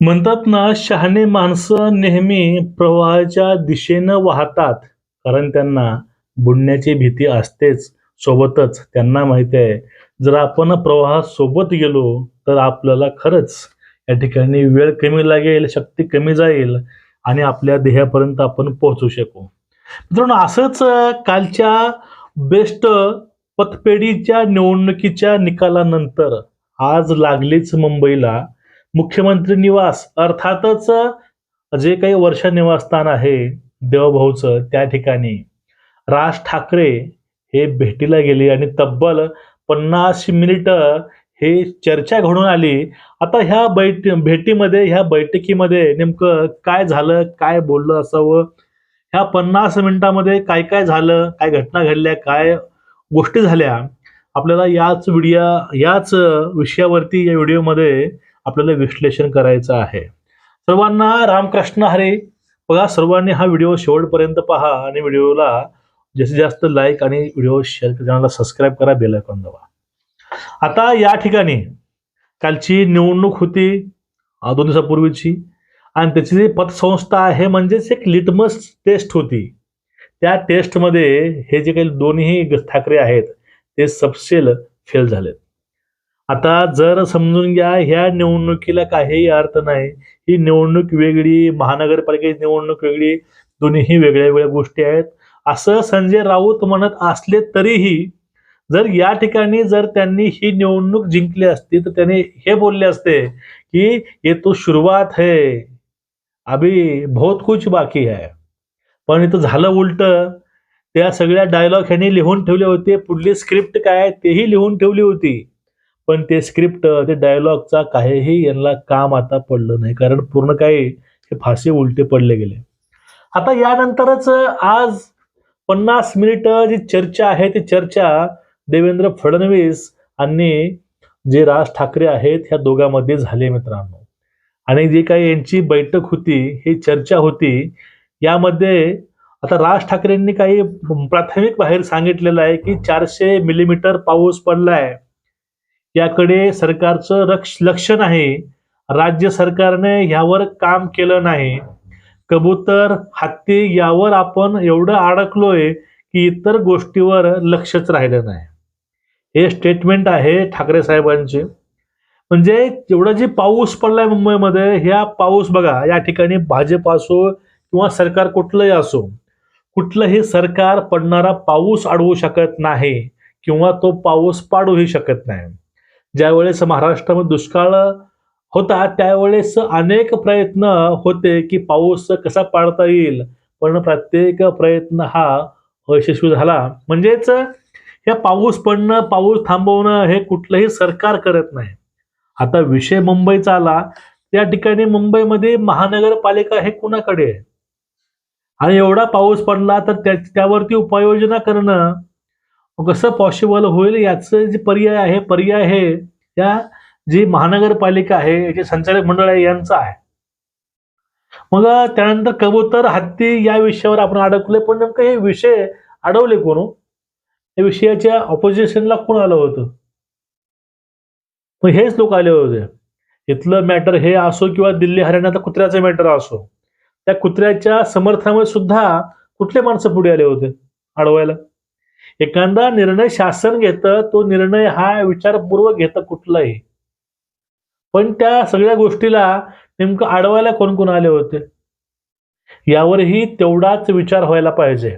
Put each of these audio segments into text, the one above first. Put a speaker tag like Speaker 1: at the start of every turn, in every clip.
Speaker 1: म्हणतात ना शहाणे माणसं नेहमी प्रवाहाच्या दिशेनं वाहतात. कारण त्यांना बुडण्याची भीती असतेच सोबतच. त्यांना माहिती आहे जर आपण प्रवाहासोबत गेलो तर आपल्याला खरंच या ठिकाणी वेळ कमी लागेल शक्ती कमी जाईल आणि आपल्या ध्येयापर्यंत आपण पोहोचू शकू. मित्रांनो असंच कालच्या बेस्ट पतपेढीच्या निवडणुकीच्या निकालानंतर आज लागलीच मुंबईला मुख्यमंत्री निवास अर्थातच जे काही वर्षा निवासस्थान आहे देवभाऊचं त्या ठिकाणी राज ठाकरे हे भेटीला गेले आणि तब्बल पन्नास मिनिट हे चर्चा घडून आली. आता ह्या बैठ भेटीमध्ये ह्या बैठकीमध्ये नेमकं काय झालं काय बोललं असावं? ह्या पन्नास मिनिटामध्ये काय काय झालं काय घटना घडल्या काय गोष्टी झाल्या? आपल्याला याच व्हिडिओ याच विषयावरती या व्हिडिओमध्ये आपल्याला विश्लेषण करायचं आहे. सर्वांना रामकृष्ण हरे. बघा सर्वांनी हा व्हिडिओ शेवटपर्यंत पहा आणि व्हिडिओला जास्तीत जास्त लाईक आणि व्हिडिओ शेअर चॅनलला सबस्क्राईब करा बेल आयकॉन दाबा. आता या ठिकाणी कालची निवडणूक होती दोन दिवसापूर्वीची. आणि त्याची जी पतसंस्था आहे म्हणजेच एक लिटमस टेस्ट होती. त्या टेस्टमध्ये हे जे काही दोन्ही ग- ठाकरे आहेत ते सबसेल फेल झालेत. आता जर समजून घ्या ह्या निवडणुकीला काहीही अर्थ नाही. ही निवडणूक वेगळी महानगरपालिकेची निवडणूक वेगळी दोन्हीही वेगळ्या वेगळ्या गोष्टी आहेत. असं संजय राऊत म्हणत असले तरीही जर या ठिकाणी जर त्यांनी ही निवडणूक जिंकली असती तर त्यांनी हे बोलले असते की ये तो सुरुवात है. अभी बहुत कुछ बाकी है. पण इथं झालं उलट. त्या सगळ्या डायलॉग ह्यांनी लिहून ठेवले होते पुढली स्क्रिप्ट काय आहे तेही लिहून ठेवली होती. पण ते स्क्रिप्ट ते डायलॉगचा काहीही यांना काम आता पडलं नाही. कारण पूर्ण काही हे फासे उलटे पडले गेले. आता यानंतरच आज पन्नास मिनिटं जी चर्चा आहे ती चर्चा देवेंद्र फडणवीस आणि जे राज ठाकरे आहेत ह्या दोघांमध्ये झाले मित्रांनो. आणि जी काही यांची बैठक होती ही चर्चा होती यामध्ये आता राज ठाकरेंनी काही प्राथमिक बाहेर सांगितलेलं आहे की चारशे मिलीमीटर पाऊस पडलाय. याकडे सरकारचं रक्ष लक्ष नाही. राज्य सरकारने ह्यावर काम केलं नाही. कबूतर हत्ती यावर आपण एवढं अडकलोय की इतर गोष्टीवर लक्षच राहिलं नाही. हे स्टेटमेंट आहे ठाकरे साहेबांचे. म्हणजे एवढा जे पाऊस पडलाय मुंबईमध्ये ह्या पाऊस बघा या ठिकाणी भाजप असो किंवा सरकार कुठलंही असो कुठलंही सरकार पडणारा पाऊस अडवू शकत नाही किंवा तो पाऊस पाडूही शकत नाही. ज्यावेळेस महाराष्ट्रामध्ये दुष्काळ होता त्यावेळेस अनेक प्रयत्न होते की पाऊस कसा पाडता येईल. पण प्रत्येक प्रयत्न हा अयशस्वी झाला. म्हणजेच या पाऊस पडणं पाऊस थांबवणं हे कुठलंही सरकार करत नाही. आता विषय मुंबईचा आला. त्या ठिकाणी मुंबईमध्ये महानगरपालिका हे कुणाकडे आहे? आणि एवढा पाऊस पडला तर त्या त्यावरती उपाययोजना करणं कसं पॉसिबल होईल याचं जे पर्याय आहे पर्याय हे या जी महानगरपालिका आहे याचे संचालक मंडळ आहे यांचं आहे. मग त्यानंतर कबूतर हत्ती या विषयावर आपण अडकले पण नेमकं हे विषय अडवले कोण हो? या विषयाच्या ऑपोजिशनला कोण आलं होतं? मग हेच लोक आले होते. इथलं मॅटर हे असो किंवा दिल्ली हरियाणाचा कुत्र्याचं मॅटर असो त्या कुत्र्याच्या समर्थनामध्ये सुद्धा कुठले माणसं पुढे आले होते? अडवायला. एखादा निर्णय शासन घेतं तो निर्णय हा विचारपूर्वक घेतं कुठलाही. पण त्या सगळ्या गोष्टीला नेमकं अडवायला कोण कोण आले होते? यावरही तेवढाच विचार व्हायला पाहिजे.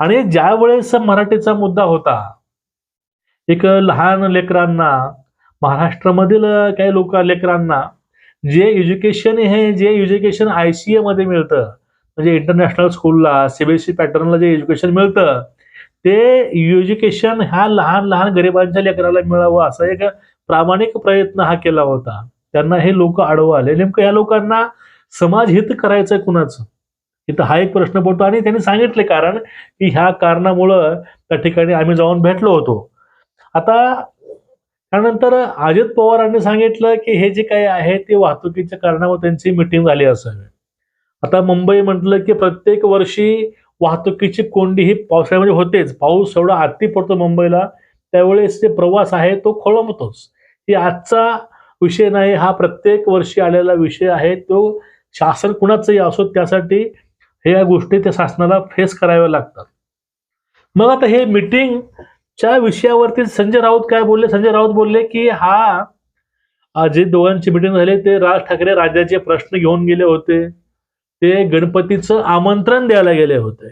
Speaker 1: आणि ज्या वेळेस मराठीचा मुद्दा होता एक लहान लेकरांना महाराष्ट्रामधील काही लोक लेकरांना जे एज्युकेशन हे जे एज्युकेशन आय सी मध्ये मिळतं म्हणजे इंटरनॅशनल स्कूलला सीबीएसई पॅटर्नला जे एज्युकेशन मिळतं ते एज्युकेशन ह्या लहान लहान गरिबांच्या लेकराला मिळावं असा एक प्रामाणिक प्रयत्न हा केला होता. त्यांना हे लोक आडवं आले. नेमकं या लोकांना समाज हित करायचं कुणाचं? इथं हा एक प्रश्न पडतो आणि त्यांनी सांगितले कारण की ह्या कारणामुळं त्या ठिकाणी आम्ही जाऊन भेटलो होतो. आता त्यानंतर अजित पवारांनी सांगितलं की हे जे काही आहे ते वाहतुकीच्या कारणावर त्यांची मिटिंग झाली असावी. आता मुंबई म्हटलं की प्रत्येक वर्षी वाहतुकीची कोंडी ही पावसाळ्यामध्ये होतेच. पाऊस एवढा आती पडतो मुंबईला. त्यावेळेस जे प्रवास आहे तो खोळंबतोच. ही आजचा विषय नाही हा प्रत्येक वर्षी आलेला विषय आहे. तो शासन कुणाचंही असो त्यासाठी हे या गोष्टी त्या शासनाला फेस कराव्या लागतात. मग आता हे मिटिंगच्या विषयावरती संजय राऊत काय बोलले? संजय राऊत बोलले की हा जे दोघांची मिटिंग झाली ते राज ठाकरे राज्याचे प्रश्न घेऊन गेले होते. ते गणपतीचं आमंत्रण द्यायला गेले होते.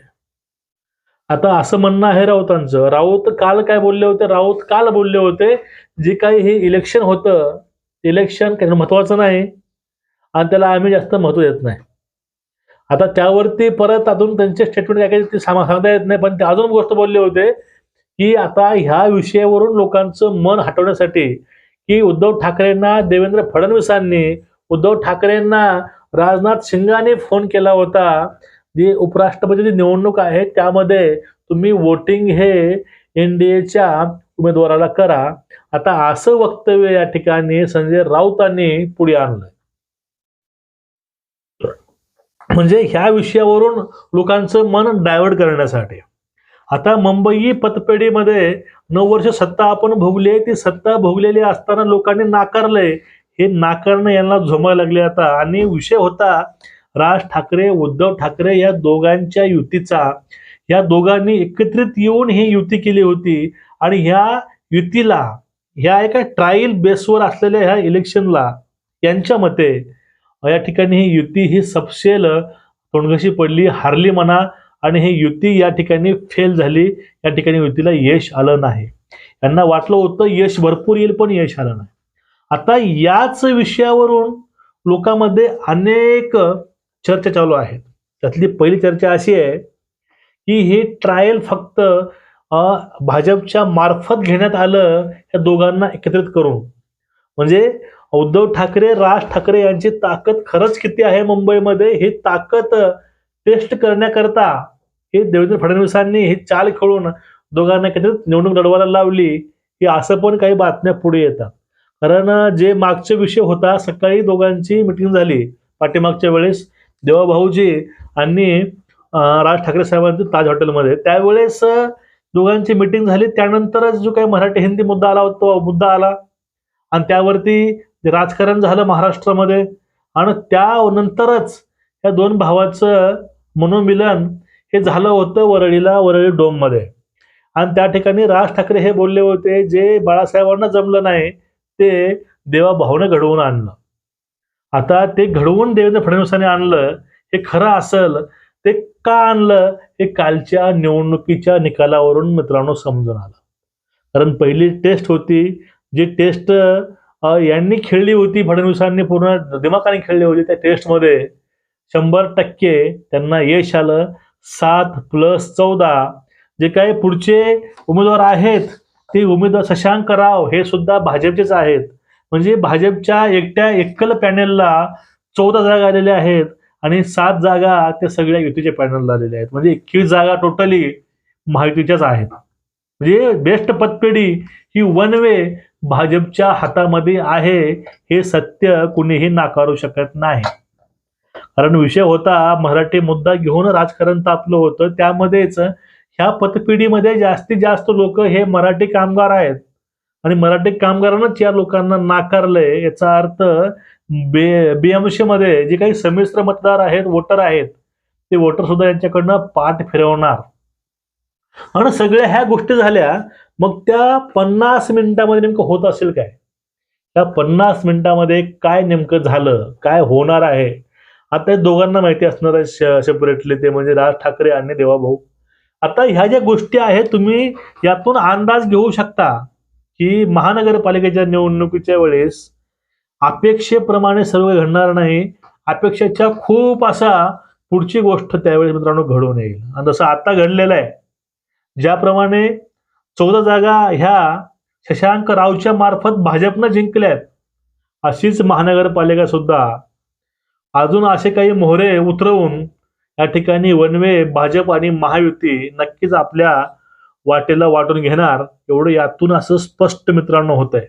Speaker 1: आता असं म्हणणं आहे राऊतांचं. राऊत काल काय बोलले होते? राऊत काल बोलले होते जे काही हे इलेक्शन होतं इलेक्शन काही महत्वाचं नाही आणि त्याला आम्ही जास्त महत्त्व देत नाही. आता त्यावरती परत अजून त्यांचे स्टेटमेंट काय काय ते सांगता येत नाही पण ते अजून गोष्ट बोलले होते की आता ह्या विषयावरून लोकांचं मन हटवण्यासाठी की उद्धव ठाकरेंना देवेंद्र फडणवीसांनी उद्धव ठाकरेंना राजनाथ सिंगाने फोन केला होता. जी उपराष्ट्रपतीची निवडणूक आहे त्यामध्ये तुम्ही वोटिंग हे एनडीएच्या उमेदवाराला करा. आता असं वक्तव्य या ठिकाणी संजय राऊतांनी पुढे आणलं म्हणजे ह्या विषयावरून लोकांचं मन डायव्हर्ट करण्यासाठी. आता मुंबई पतपेढीमध्ये नऊ वर्ष सत्ता आपण भोगली आहे ती सत्ता भोगलेली असताना लोकांनी नाकारलंय. हे नाकारणं यांना झोमायला लागले आता. आणि विषय होता राज ठाकरे उद्धव ठाकरे या दोघांच्या युतीचा. या दोघांनी एकत्रित येऊन ही युती केली होती. आणि ह्या युतीला ह्या एका ट्रायल बेसवर असलेल्या ह्या इलेक्शनला यांच्या मते या ठिकाणी ही युती ही सपशेल तोंडघशी पडली हारली म्हणा. आणि ही युती या ठिकाणी फेल झाली. या ठिकाणी युतीला यश आलं नाही. यांना वाटलं होतं यश भरपूर येईल पण यश आलं नाही. आता याच विषयावरून लोकांमध्ये अनेक चर्चा चालू आहेत. त्यातली पहिली चर्चा अशी आहे की हे ट्रायल फक्त अ, भाजपच्या मार्फत घेण्यात आलं या दोघांना एकत्रित करून. म्हणजे उद्धव ठाकरे राज ठाकरे यांची ताकद खरंच किती आहे मुंबईमध्ये? हे ताकद टेस्ट करण्याकरता हे देवेंद्र फडणवीसांनी हे चाल खेळून दोघांना एकत्रित निवडणूक लढवायला लावली. की असं पण काही बातम्या पुढे येतात. कारण जे मागचे विषय होता सकाळी दोघांची मिटिंग झाली पाठीमागच्या वेळेस. देवा भाऊजी आणि राज ठाकरे साहेबांची ताज हॉटेलमध्ये. त्यावेळेस दोघांची मिटिंग झाली. त्यानंतरच जो काही मराठी हिंदी मुद्दा आला होता तो मुद्दा आला. आणि त्यावरती राजकारण झालं महाराष्ट्रामध्ये आणि त्यानंतरच या दोन भावाचं मनोमिलन हे झालं होतं वरळीला वरळी डोममध्ये. आणि त्या ठिकाणी राज ठाकरे हे बोलले होते जे बाळासाहेबांना जमलं नाही ते देवाभावनं घडवून आणलं आता ते घडवून देवेंद्र फडणवीसांनी आणलं हे खरं असेल ते का आणलं हे कालच्या निवडणुकीच्या निकालावरून मित्रांनो समजून आलं. कारण पहिली टेस्ट होती जी टेस्ट यांनी खेळली होती फडणवीसांनी पूर्ण दिमाखाने खेळली होती त्या टेस्टमध्ये. शंभर टक्के त्यांना यश आलं. सात प्लस चौदा जे काही पुढचे उमेदवार आहेत ते उमेदवार शशांक राव हे सुद्धा भाजपचेच आहेत. म्हणजे भाजपच्या एकट्या एकल पॅनेलला चौदा जागा आलेल्या आहेत आणि सात जागा त्या सगळ्या युतीच्या पॅनलला आलेल्या आहेत. म्हणजे एकवीस जागा टोटली महायुतीच्याच आहेत. म्हणजे बेस्ट पतपेढी ही वन वे भाजपच्या हातामध्ये आहे हे सत्य कुणीही नाकारू शकत नाही. कारण विषय होता मराठी मुद्दा घेऊन राजकारण तापलं होतं त्यामध्येच ह्या पतपिढीमध्ये जास्तीत जास्त लोक हे मराठी कामगार आहेत. आणि मराठी कामगारांनाच या लोकांना नाकारलंय. याचा अर्थ बे बीएमसी मध्ये जे काही संमिश्र मतदार आहेत वोटर आहेत ते वोटर सुद्धा यांच्याकडनं पाठ फिरवणार. आणि सगळ्या ह्या गोष्टी झाल्या मग त्या पन्नास मिनिटामध्ये नेमकं होत असेल काय? त्या पन्नास मिनिटामध्ये काय नेमकं झालं? काय होणार आहे? आता दोघांना माहिती असणार आहे सेपरेटली ते म्हणजे राज ठाकरे आणि देवाभाऊ. आता ह्या ज्या गोष्टी आहेत तुम्ही यातून अंदाज घेऊ शकता की महानगरपालिकेच्या निवडणुकीच्या वेळेस अपेक्षेप्रमाणे सर्व घडणार नाही. अपेक्षेच्या खूप असा पुढची गोष्ट त्यावेळेस मित्रांनो घडून येईल. आणि जसं आता घडलेलं आहे ज्याप्रमाणे चौदा जागा ह्या शशांक रावच्या मार्फत भाजपनं जिंकल्यात अशीच महानगरपालिका सुद्धा. अजून असे काही मोहरे उतरवून या ठिकाणी वनवे भाजप आणि महायुती नक्कीच आपल्या वाटेला वाटून घेणार एवढं यातून असं स्पष्ट मित्रांनो होत आहे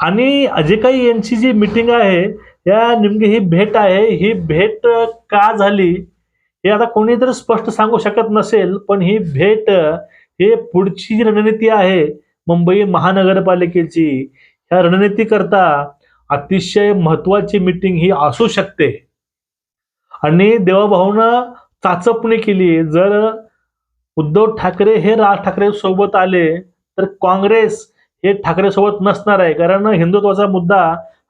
Speaker 1: आणि जे काही यांची जी मिटिंग आहे या नेमकी ही भेट आहे ही भेट का झाली हे आता कोणी तर स्पष्ट सांगू शकत नसेल पण ही भेट हे पुढची जी रणनीती आहे मुंबई महानगरपालिकेची ह्या रणनीतीकरता अतिशय महत्वाची मीटिंग ही असू शकते. आणि देवाभाऊनं चाचपणी केली. जर उद्धव ठाकरे हे राज ठाकरे सोबत आले तर काँग्रेस हे ठाकरे सोबत नसणार आहे. कारण हिंदुत्वाचा मुद्दा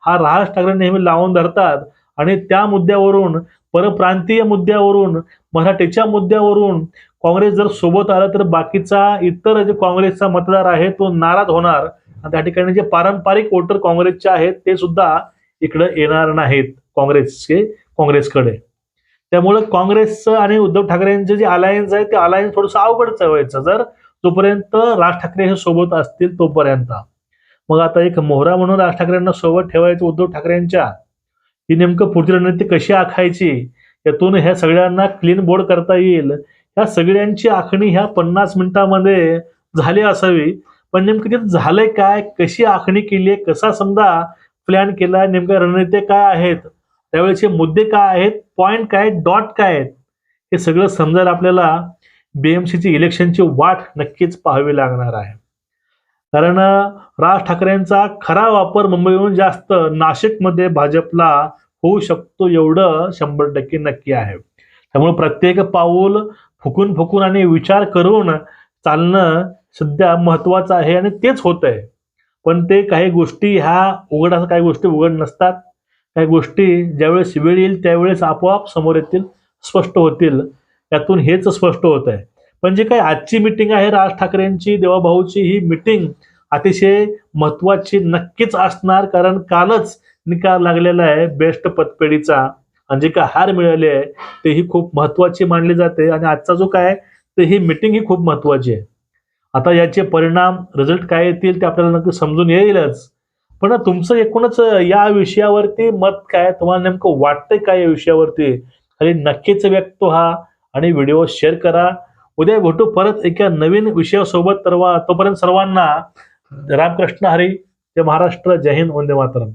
Speaker 1: हा राज ठाकरे नेहमी लावून धरतात. आणि त्या मुद्द्यावरून परप्रांतीय मुद्द्यावरून मराठीच्या मुद्द्यावरून काँग्रेस जर सोबत आलं तर बाकीचा इतर जे काँग्रेसचा मतदार आहे तो नाराज होणार. आणि त्या ठिकाणी जे पारंपरिक वोटर काँग्रेसचे आहेत ते सुद्धा इकडे येणार नाहीत काँग्रेसचे काँग्रेसकडे. त्यामुळे काँग्रेसचं आणि उद्धव ठाकरेंचं जे अलायन्स आहे ते अलायन्स थोडंसं अवघड व्हायचं. जर जोपर्यंत राज ठाकरे हे सोबत असतील तोपर्यंत. मग आता एक मोहरा म्हणून राज ठाकरेंना सोबत ठेवायचं उद्धव ठाकरेंच्या ही नेमकं पुढची रणनीती कशी आखायची? यातून ह्या सगळ्यांना क्लीन बोर्ड करता येईल. ह्या सगळ्यांची आखणी ह्या पन्नास मिनिटांमध्ये झाली असावी. पण नेमकं ते झालंय काय? कशी आखणी केली आहे? कसा समजा प्लॅन केला? नेमक्या रणनीती काय आहेत? त्यावेळेचे मुद्दे काय आहेत? पॉईंट काय डॉट काय आहेत? हे सगळं समजायला आपल्याला बीएमसीची इलेक्शनची वाट नक्कीच पाहावी लागणार आहे. कारण राज ठाकरेंचा खरा वापर मुंबईहून जास्त नाशिकमध्ये भाजपला होऊ शकतो एवढं शंभर टक्के नक्की आहे. त्यामुळे प्रत्येक पाऊल फुकून फुकून आणि विचार करून चालणं सध्या महत्वाचं आहे आणि तेच होत आहे पण ते काही गोष्टी ह्या उघड काही गोष्टी उघड नसतात. काही गोष्टी ज्यावेळेस वेळ येईल त्यावेळेस आपोआप समोर येतील स्पष्ट होतील. यातून हेच स्पष्ट होत आहे. पण जे काही आजची मिटिंग आहे राज ठाकरेंची देवाभाऊची ही मिटिंग अतिशय महत्वाची नक्कीच असणार कारण कालच निकाल लागलेला आहे बेस्ट पतपेढीचा. आणि जे काय हार मिळाले आहे ते ही खूप महत्वाची मानली जाते आणि आजचा जो काय ते ही मिटिंग ही खूप महत्वाची आहे. आता याचे परिणाम रिझल्ट काय येतील ते आपल्याला नक्की समजून येईलच. पण तुमचं एकूणच या विषयावरती मत काय? तुम्हाला नेमकं वाटतंय काय या विषयावरती? खाली नक्कीच व्यक्त व्हा आणि व्हिडिओ शेअर करा. उद्या भेटू परत एका नवीन विषयासोबत. तरवा तोपर्यंत सर्वांना रामकृष्ण हरी. जय महाराष्ट्र. जय हिंद. वंदे मातरम.